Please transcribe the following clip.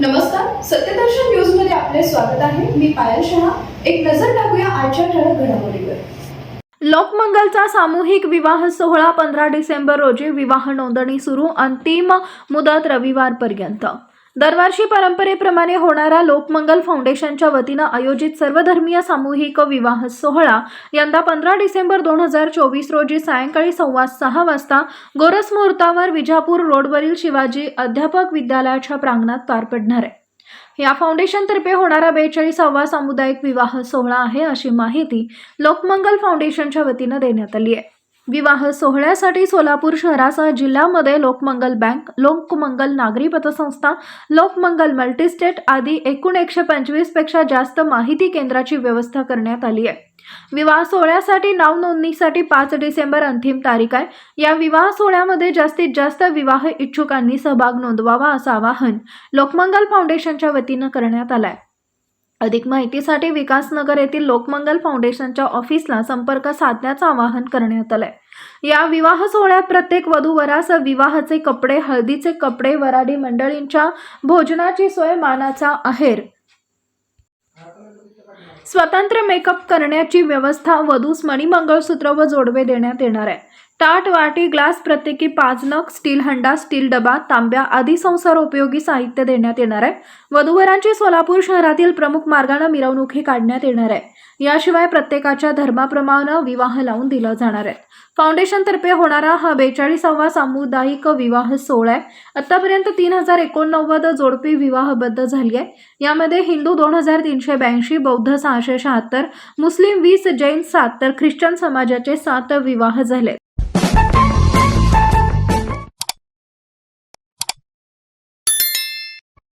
नमस्कार सत्यदर्शन न्यूजमध्ये आपले स्वागत आहे. मी पायल शहा. एक नजर टाकूया आजच्या ठळक घडामोडीवर. लोकमंगलचा सामूहिक विवाह सोहळा पंधरा डिसेंबर रोजी विवाह नोंदणी सुरू. अंतिम मुदत रविवारपर्यंत. दरवर्षी परंपरेप्रमाणे होणारा लोकमंगल फाउंडेशनच्या वतीनं आयोजित सर्वधर्मीय सामूहिक विवाह सोहळा यंदा पंधरा डिसेंबर दोन हजार चोवीस रोजी सायंकाळी सव्वा सहा वाजता गोरस मुहूर्तावर विजापूर रोडवरील शिवाजी अध्यापक विद्यालयाच्या प्रांगणात पार पडणार आहे. या फाउंडेशनतर्फे होणारा बेचाळीसावा सामुदायिक विवाह सोहळा आहे अशी माहिती लोकमंगल फाउंडेशनच्या वतीनं देण्यात आली आहे. विवाह सोहळ्यासाठी सोलापूर शहरासह जिल्ह्यामध्ये लोकमंगल बँक लोकमंगल नागरी पतसंस्था लोकमंगल मल्टीस्टेट आदी एकूण एकशे पंचवीसपेक्षा जास्त माहिती केंद्राची व्यवस्था करण्यात आली आहे. विवाह सोहळ्यासाठी नाव नोंदणीसाठी पाच डिसेंबर अंतिम तारीख आहे. या विवाह सोहळ्यामध्ये जास्तीत जास्त विवाह इच्छुकांनी सहभाग नोंदवावा असं आवाहन लोकमंगल फाउंडेशनच्या वतीनं करण्यात आलं आहे. अधिक माहितीसाठी विकासनगर येथील लोकमंगल फाउंडेशनच्या ऑफिसला संपर्क साधण्याचं आवाहन करण्यात आलंय. या विवाह सोहळ्यात प्रत्येक वधूवरास विवाहाचे कपडे हळदीचे कपडे वराडी मंडळींच्या भोजनाची सोय मानाचा आहेर. स्वतंत्र मेकअप करण्याची व्यवस्था वधूस मणिमंगळसूत्र व जोडवे देण्यात येणार आहे. ताट वाटी ग्लास प्रत्येकी पाच नग स्टील हंडा स्टील डबा तांब्या आदी संसार उपयोगी साहित्य देण्यात येणार आहे. वधूवरांची सोलापूर शहरातील प्रमुख मार्गानं मिरवणुकी काढण्यात येणार आहे. याशिवाय प्रत्येकाच्या धर्माप्रमाणे विवाह लावून दिला जाणार आहे. फाउंडेशनतर्फे होणारा हा बेचाळीसावा सामुदायिक विवाह सोहळा आहे. आतापर्यंत तीन हजार एकोणनव्वद जोडपी विवाहबद्ध झाली आहे. यामध्ये हिंदू दोन हजार तीनशे ब्याऐंशी बौद्ध सहाशे शहात्तर मुस्लिम वीस जैन सात तर ख्रिश्चन समाजाचे सात विवाह झाले